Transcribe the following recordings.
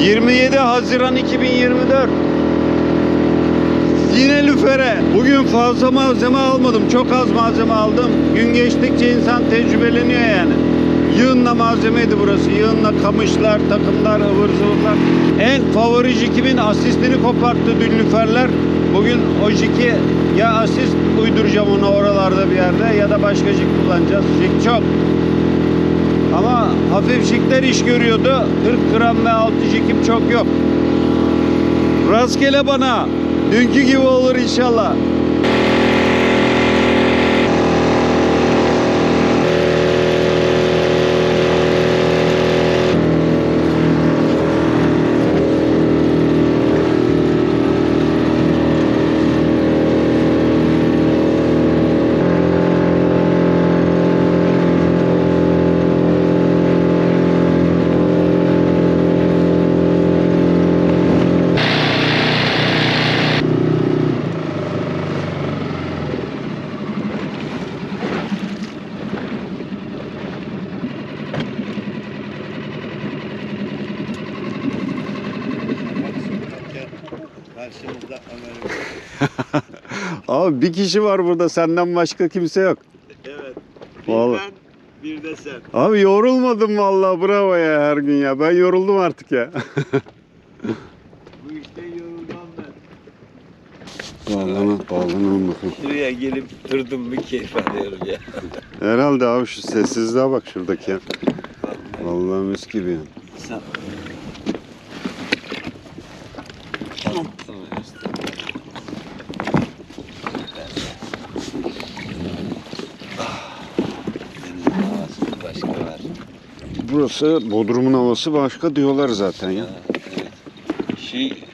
27 Haziran 2024. Yine lüfere. Bugün fazla malzeme almadım. Çok az malzeme aldım. Gün geçtikçe insan tecrübeleniyor yani. Yığınla malzemeydi burası. Yığınla kamışlar, takımlar, ıvır zıvırlar. En favori jikimin asistini koparttı dün lüferler. Bugün o jiki ya asist uyduracağım ona oralarda bir yerde ya da başka jik kullanacağız. Jik çok. Ama hafif jikler iş görüyordu. 40 gram ve altı jikim çok yok. Rastgele bana. Dünkü gibi olur inşallah. Karşımızda Ömer'im. Abi bir kişi var burada senden başka kimse yok. Evet. Bir Vallahi. ben, bir de sen. Abi yorulmadım vallahi bravo ya her gün ya. Ben yoruldum artık ya. Bu işte yorulmam ben. Bağlana, bağlanalım bakalım. Şuraya gelip durdum bir keyif alıyorum ya. Herhalde abi şu sessizliğe bak şuradaki ya. Vallahi mis gibi ya. Sen... Başka var. Burası Bodrum'un havası başka diyorlar zaten ya. Şey,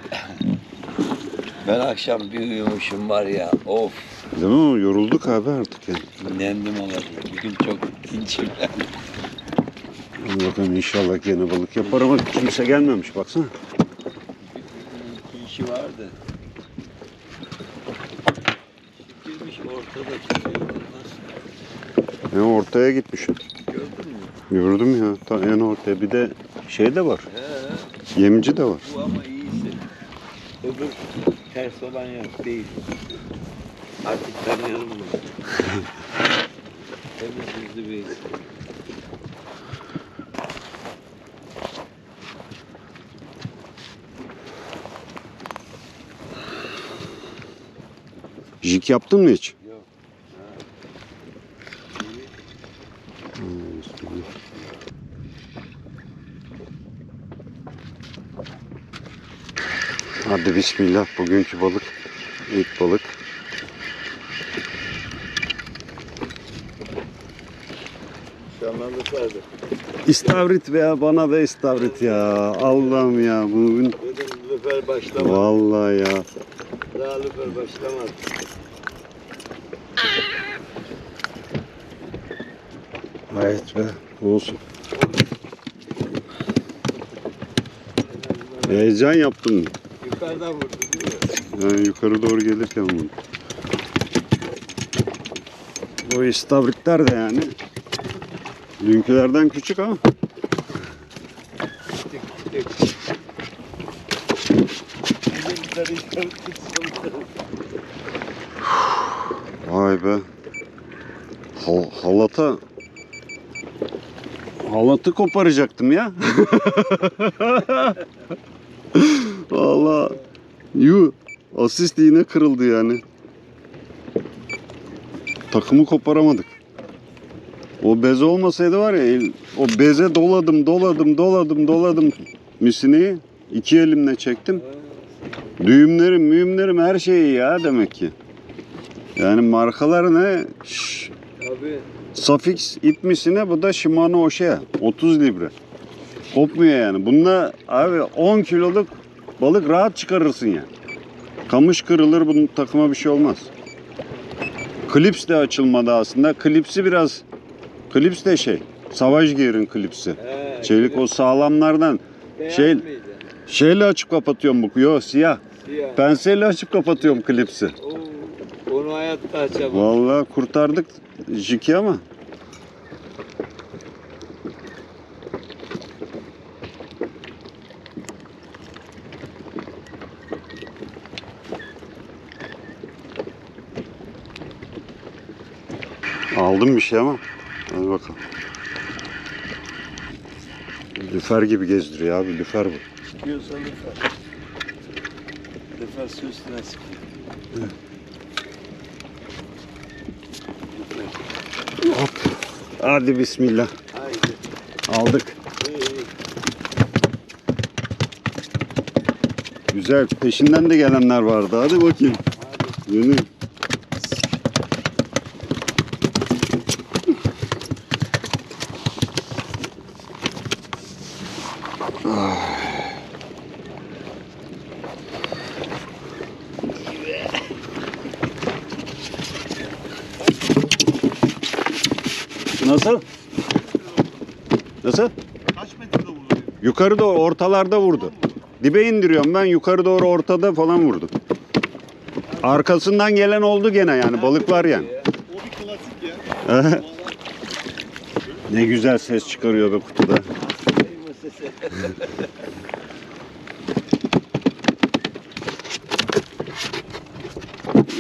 ben akşam bir uyumuşum var ya, of, Değil mi? Yorulduk abi artık ya. nendim olabilir. Bugün çok dinçim. Hadi bakalım inşallah gene balık yapar ama kimse gelmemiş baksana. İki işi vardı. Girmiş ortada. Nasıl? Ne ortaya gitmişim. Gördün mü? Gördüm ya. Ta en ortaya. Bir de şey de var. He, Yemci de var. bu ama iyisi. Öbür ters olan yok değil. Artık tanıyorum bunu. Temiz yüzlü bir Jik yaptın mı hiç? Yok. Hadi bismillah. Bugünkü balık. ilk balık. İstavrit veya bana da istavrit ya. Allah'ım ya. Bugün Dedim lüfer başlamadı. vallahi ya. Daha lüfer başlamadı. Evet be. Olsun. Heyecan yaptım. Yukarıdan vurdu değil mi? Yani yukarı doğru gelirken bunu. Bu istavritler de yani dünkülerden küçük ama vay be. Hal- halata halatı koparacaktım ya. Valla yu asist yine kırıldı yani. Takımı koparamadık. O bez olmasaydı var ya o beze doladım doladım doladım doladım misineyi iki elimle çektim. Düğümlerim müğümlerim her şeyi ya demek ki. Yani markalar ne? Şş, Abi Safix ip misine bu da Shimano Oshea 30 libre. Kopmuyor yani. Bununla abi 10 kiloluk balık rahat çıkarırsın yani. Kamış kırılır bunun takıma bir şey olmaz. Klips de açılmadı aslında. Klipsi biraz klips de şey. Savaş Gear'ın klipsi. he, Çelik o sağlamlardan. beyaz şey- mıydı? Şeyle açıp kapatıyorum bu. Yo siyah. Siyah. Penseyle açıp kapatıyorum klipsi. Oo, onu hayatta açamam. Vallahi kurtardık Jiki ama. Aldım bir şey ama. Hadi bakalım. Lüfer gibi gezdiriyor abi. Lüfer bu. Sıkıyorsa lüfer. Lüfer su üstüne sıkıyor. Evet. Hadi bismillah. Haydi. Aldık. Güzel. Peşinden de gelenler vardı. Hadi bakayım. Hadi. Yönü. Nasıl? Nasıl? Kaç metrede vurdu? Yukarı doğru ortalarda vurdu. Dibe indiriyorum ben yukarı doğru ortada falan vurdu. Arkasından gelen oldu gene yani balık var yani. O bir klasik ya. ne güzel ses çıkarıyor be kutuda.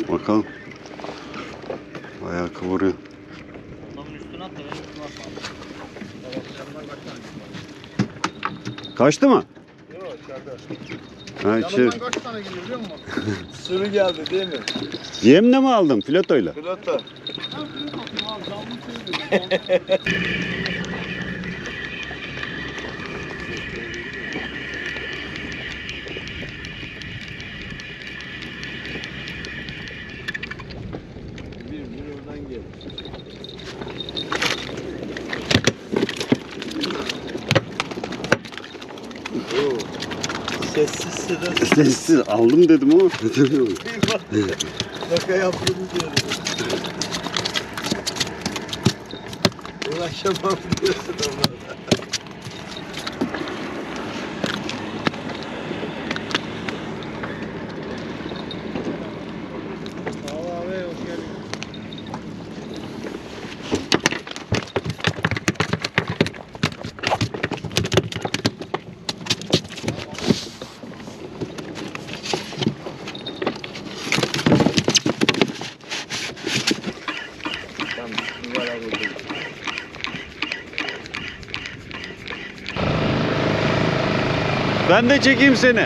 Bakalım. Bayağı kıvırıyor. Adamın üstüne at da benim üstüme atma. Evet, yanından kaç tane var? Kaçtı mı? Yok içeride. Ha içeri. Yanından kaç tane geliyor biliyor musun? Sürü geldi değil mi? Yemle mi aldın filotoyla? Pilota. Ha bir bakayım abi canlı. Bir bir oradan gel. Oo. Sedasız Sessiz aldım dedim ama. bak. Şaka yaptığını diyorum. Ulaşamam diyorsun ama. Ben de çekeyim seni.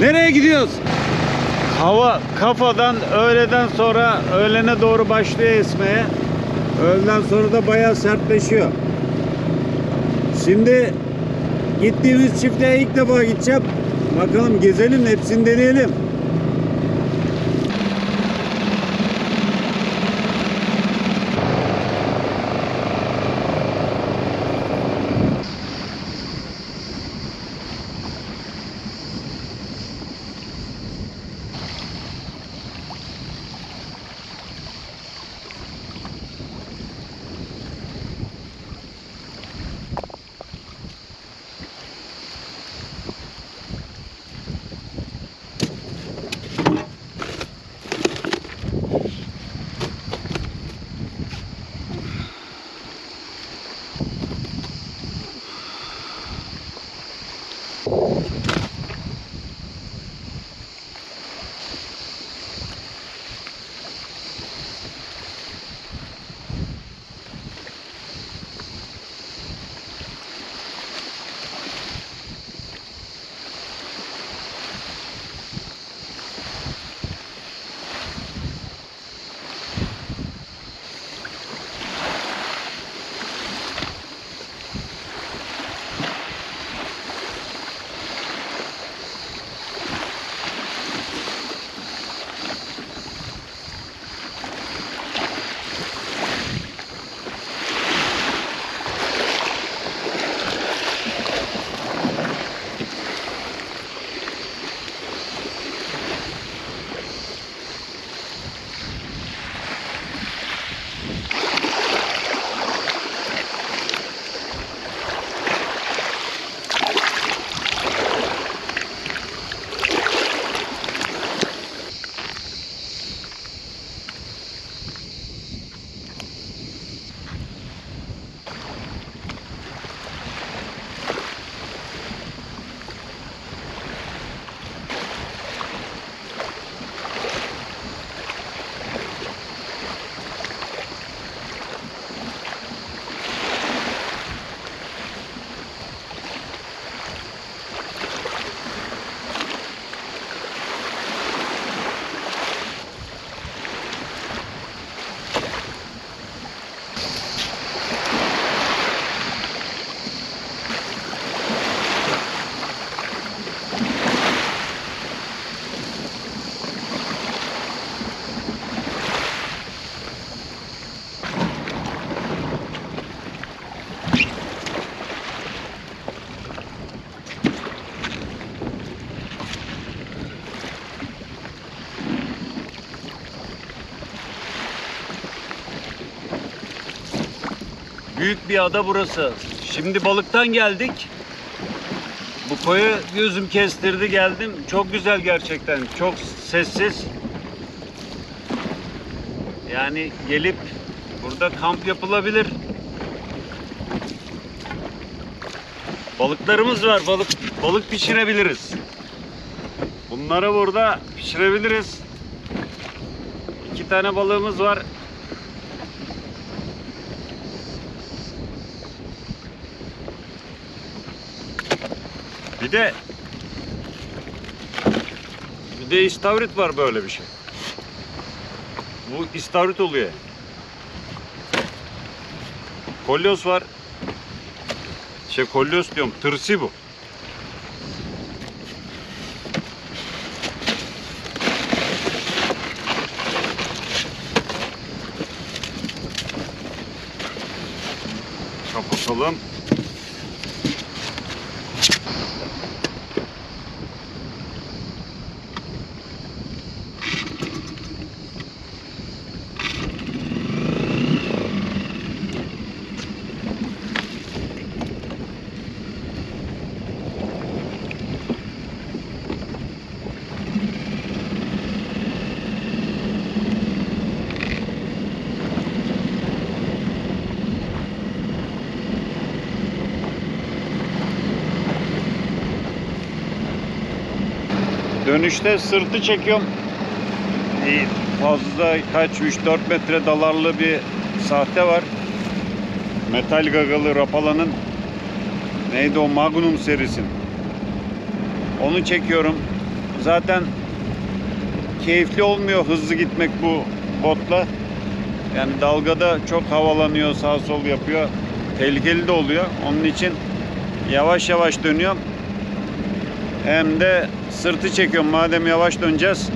Nereye gidiyoruz? Hava kafadan öğleden sonra öğlene doğru başlıyor esmeye. Öğleden sonra da bayağı sertleşiyor. Şimdi gittiğimiz çiftliğe ilk defa gideceğim. Bakalım gezelim hepsini deneyelim. Büyük bir ada burası. Şimdi balıktan geldik. Bu koyu gözüm kestirdi geldim. Çok güzel gerçekten. Çok sessiz. Yani gelip burada kamp yapılabilir. Balıklarımız var. Balık balık pişirebiliriz. Bunları burada pişirebiliriz. İki tane balığımız var. Bir de bir de istavrit var böyle bir şey. Bu istavrit oluyor. Kolyoz var. Şey kolyoz diyorum. Tırsi bu. Kapatalım. Dönüşte sırtı çekiyorum. Fazla kaç 3-4 metre dalarlı bir sahte var. Metal gagalı Rapala'nın neydi o Magnum serisin. Onu çekiyorum. Zaten keyifli olmuyor hızlı gitmek bu botla. Yani dalgada çok havalanıyor, sağ sol yapıyor. Tehlikeli de oluyor. Onun için yavaş yavaş dönüyorum. Hem de sırtı çekiyorum madem yavaş döneceğiz.